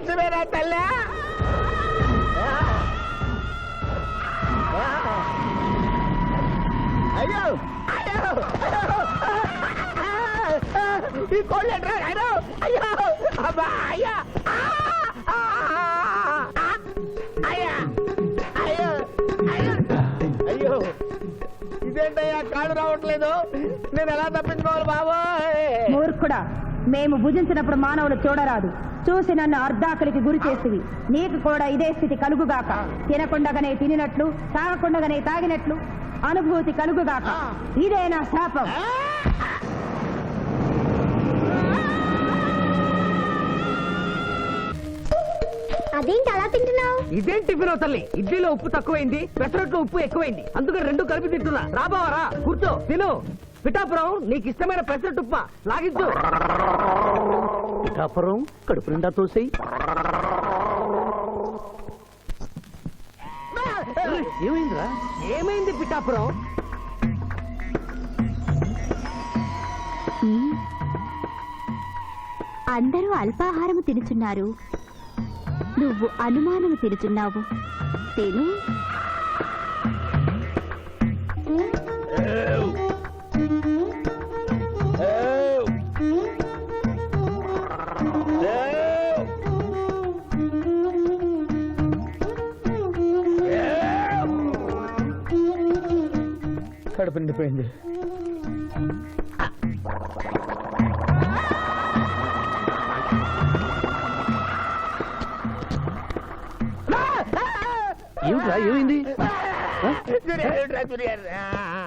నిజంగా మనిషివేనా తల్లా? అయ్యో! అయ్యో! ఈ కోళ్ళు ఎట్రా అయ్యో అయ్యో! అబ్బా అయ్యా! అయ్యా అయ్యో! అయ్యో! అయ్యో! ఇదేంటయ్యా? కాడు రావట్లేదు. నేను ఎలా తప్పించుకోవాలి బాబోయ్? మూర్ఖుడా మేము భుజించినప్పుడు మానవులు చూడరాదు. చూసి నన్ను అర్ధాకలికి గురి చేసివి. నీకు కూడా ఇదే స్థితి కలుగుగాక. తినకుండగానే తినినట్లు తాగకుండగానే తాగినట్లు అనుభూతి కలుగుగాక. ఇదే నా శాపం. అదేంటి అలా తింటున్నావు? ఇదేం టిఫిన్ తల్లి? ఇడ్లీలో ఉప్పు తక్కువైంది పెసరట్లో ఉప్పు ఎక్కువైంది. అందుకని రెండు కలిపి తింటున్నా. రాబావరా కూర్చో. తిను. పిఠాపురం నీకు ఇష్టమైన పెసరట్టు ఉప్ప లాగించు. పిఠాపురం కడుపు నిండా తోసేయి ఏమైందిరా ఏమైంది పిఠాపురం అందరూ అల్పాహారము తినుచున్నారు. నువ్వు అనుమానము తినుచున్నావు. తిను. కడుపు నిండిపోయింది ఏమిట్రా ఏమైంది?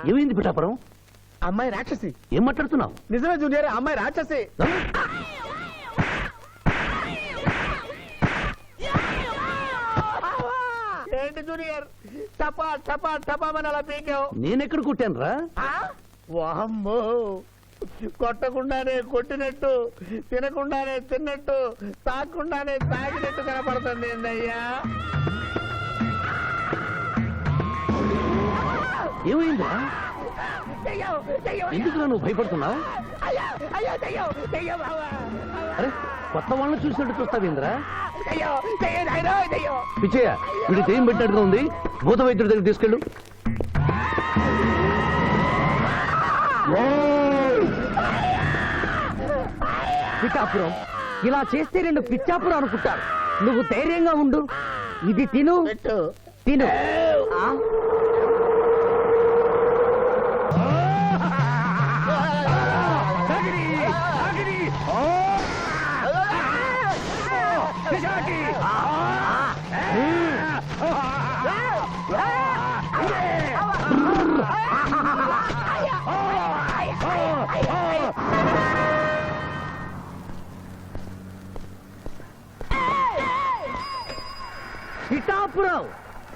ఏమైంది పిఠాపురం? అమ్మాయి రాక్షసి. ఏం మాట్లాడుతున్నావు? నిజమే జూనియర్ అమ్మాయి రాక్షసి. ఏంటి జూనియర్. టపా టపా టపామని అలా పీకావు. నేనెక్కడ కొట్టాను రా వామ్మో. కొట్టకుండానే కొట్టినట్టు తినకుండానే తిన్నట్టు తాగకుండానే తాగినట్టు కనపడుతుంది ఏందయ్యా? ఏమైందిరా? ఎందుకు నువ్వు భయపడుతున్నావు? అయ్యో, అయ్యో, దెయ్యం, దెయ్యం, బావా. అరే కొత్త వాళ్ళని చూసినట్టు చూస్తావేంద్రా. పిచ్చయ్య వీడి దెయ్యం పెట్టినట్టుగా ఉంది. భూత వైద్యుడి దగ్గర తీసుకెళ్ళు. పిఠాపురం ఇలా చేస్తే రెండు పిచ్చాపురం అనుకుంటారు నువ్వు ధైర్యంగా ఉండు. ఇది తిను. పెట్టు. తిను. ఆ?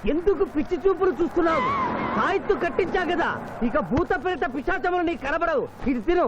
ఎందుకు పిచ్చి చూపులు చూస్తున్నావు? సాయిత్తు కట్టించా కదా ఇక భూత ప్రేత పిశాచములు నీకు కనబడవు. ఇది తిను.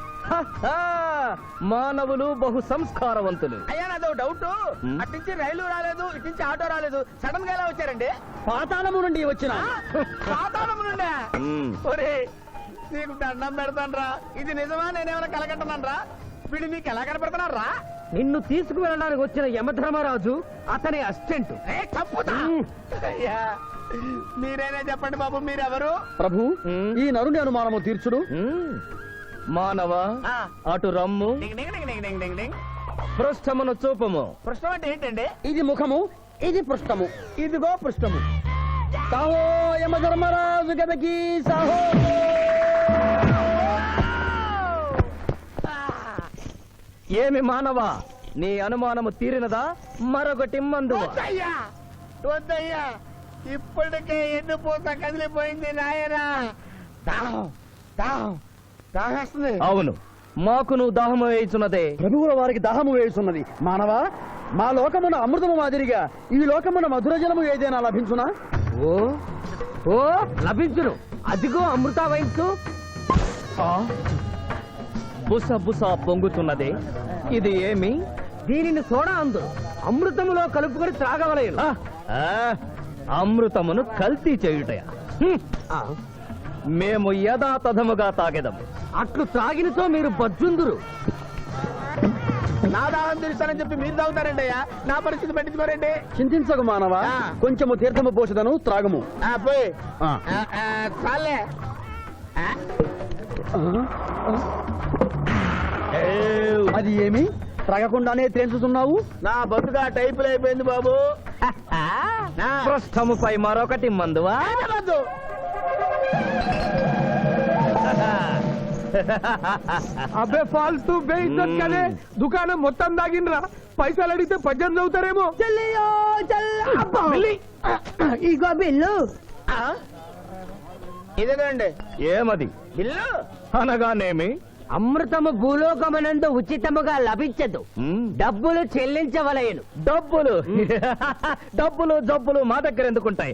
మానవులు బహు సంస్కారవంతులు అయ్యా నాదో డౌట్. హ్మ్? అట్నుంచి రైలు రాలేదు ఇటు నుంచి ఆటో రాలేదు. సడన్గా ఎలా వచ్చారండి? పాతాళము నుండి వచ్చిన. పాతాళం నుండా. ఒరే నీకు దండం పెడతానరా. ఇది నిజమా? నేనేమైనా కలగట్టనరా వీడు నీకు ఎలా కనపడుతున్నారా నిన్ను తీసుకువెళ్ళడానికి వచ్చిన యమధర్మరాజు అతని అసిస్టెంట్. మీరైనా చెప్పండి బాబు మీరెవరు? ప్రభు. ఈ నరుని అనుమానము తీర్చుడు. మానవ ఆ. అటు రమ్ము డింగ్ డింగ్ డింగ్ డింగ్ డింగ్ డింగ్. డింగ్ పృష్ఠమును చూపము. ప్రశ్న అంటే ఏంటండి? ఇది ముఖము ఇది పృష్ఠము ఇదిగో పృష్ఠము సాహో యమధర్మరాజు గదకి సాహో. ఏమి మానవ నీ అనుమానము తీరినదా? మరొకటి మందు వద్దయ్యా వద్దయ్యా ఇప్పటికే ఎన్ను పూత కదిలిపోయింది నాయనా. దాహం దాహం దాహేస్తుంది. అవును. మాకు నువ్వు దాహము వేయుచున్నదే. ప్రభువుల వారికి దాహము వేయుచున్నది. మానవ మా లోకమున అమృతము మాదిరిగా ఈ లోకమున మధుర జలము ఏదైనా లభించునా? ఓ ఓ లభించును. అదిగో అమృత వయస్సు బుస బుస పొంగుతున్నదే. ఇది ఏమి? దీనిని సోడా అందు. అమృతములో కలుపుకొని ఆ, అమృతమును కల్తీ చేయుటయా? మేము యథాతథముగా తాగెదము. అట్లు త్రాగినతో మీరు బజ్జుందురు. నా దాహం తీరుస్తానని చెప్పి మీరు తాగుతారండి అయ్యా. నా పరిస్థితి పట్టించుకోరండి. చింతించకు మానవ. కొంచెము తీర్థము పోషదను త్రాగము. ఆ, పోయి. ఆ. ఆ, ఆ, చాలే. ఆ, అది ఏమి? త్రాగకుండానే తేల్చుతున్నావు నా బతుగా టైపులు అయిపోయింది బాబు. నా. పృష్ఠముపై మరొకటి మందువా. అబ్బే ఫాల్తూ బేయిద్దత్ కదే. దుకాణం మొత్తం దాగినరా పైసలు అడిగితే పద్యం చదువుతారేమో. ఇగో బిల్లు. ఆ? ఇదేనండి ఏమది? బిల్లు? అనగానేమి? అమృతము భూలోకమనందు ఉచితముగా లభించదు. డబ్బులు చెల్లించవలయను డబ్బులు. డబ్బులు జబ్బులు మా దగ్గర ఎందుకుంటాయి?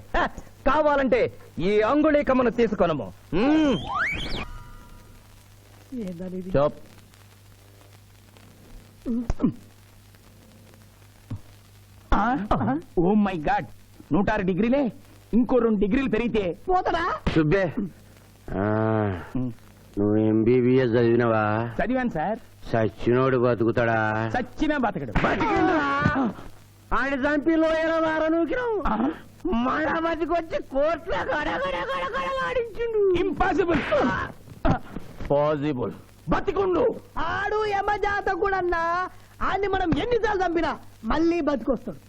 కావాలంటే ఈ అంగుళీకమును తీసుకొనము. ఓ మై గాడ్ నూట ఆరు డిగ్రీలే? ఇంకో రెండు డిగ్రీలు పెరిగితే? సుబ్బే ఆ, నువ్వు ఎంబీబీఎస్ చదివినవా? చదివాను సార్. సచ్చినోడు బతుకుతాడా? చచ్చినా బతకడు. ఆడి చంపి లోయల మళ్ళా బతికొచ్చి కోర్టులో ఆడించిండు ఇంపాసిబుల్ పాసిబుల్ బతికుండు. ఆడు యమజాత కూడా ఆడిని మనం ఎన్నిసార్లు చంపినా మళ్ళీ బతికొస్తాడు.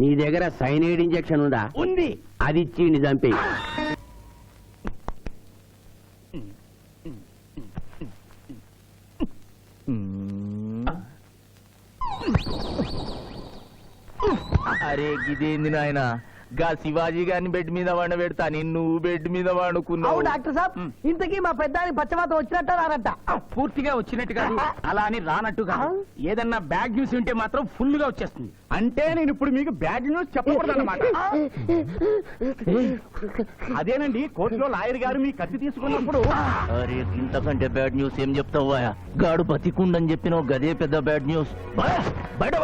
నీ దగ్గర సైనైడ్ ఇంజెక్షన్ ఉందా? ఉంది. అది ఇచ్చి చంపి అరే గిదేంది నాయన? గా శివాజీ గారిని బెడ్ మీద వండ పెడతా నిన్ను బెడ్ మీద అవు వండుకున్నావు డాక్టర్ సాబ్. ఇంతకీ మా పెద్దానికి పచ్చమాతం వచ్చినట్ట రానట్ట? పూర్తిగా వచ్చినట్టు కాదు. అలా అని రానట్టు కాదు. ఏదన్నా బ్యాడ్ న్యూస్ ఉంటే మాత్రం ఫుల్గా వచ్చేస్తుంది. అంటే నేను ఇప్పుడు మీకు బ్యాడ్ న్యూస్ చెప్పకూడదు అనమాట అదేనండి కోర్టులో లాయర్ గారు మీ కత్తి తీసుకున్నప్పుడు అరే ఇంతకంటే బ్యాడ్ న్యూస్ ఏం చెప్తావా గాడు బతికుండని చెప్పినావు గదే పెద్ద బ్యాడ్ న్యూస్. బయట.